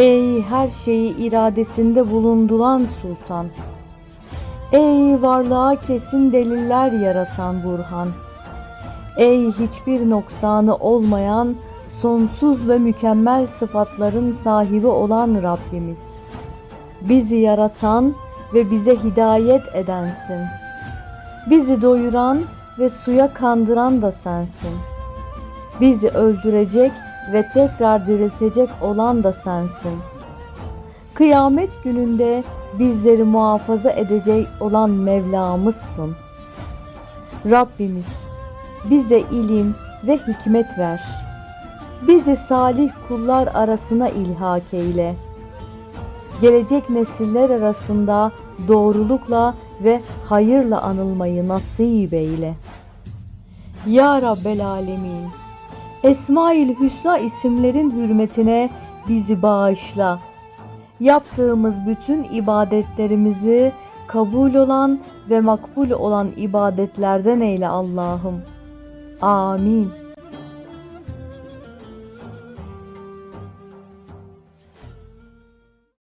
Ey her şeyi iradesinde bulunduran sultan. Ey varlığa kesin deliller yaratan Burhan. Ey hiçbir noksanı olmayan sonsuz ve mükemmel sıfatların sahibi olan Rabbimiz. Bizi yaratan ve bize hidayet edensin. Bizi doyuran ve suya kandıran da sensin. Bizi öldürecek ve tekrar diriltecek olan da sensin. Kıyamet gününde bizleri muhafaza edecek olan Mevlamızsın. Rabbimiz bize ilim ve hikmet ver. Bizi salih kullar arasına ilhak eyle. Gelecek nesiller arasında doğrulukla ve hayırla anılmayı nasip eyle. Ya Rabbel Alemin, Esmail Hüsna isimlerin hürmetine bizi bağışla. Yaptığımız bütün ibadetlerimizi kabul olan ve makbul olan ibadetlerden eyle Allah'ım. Amin.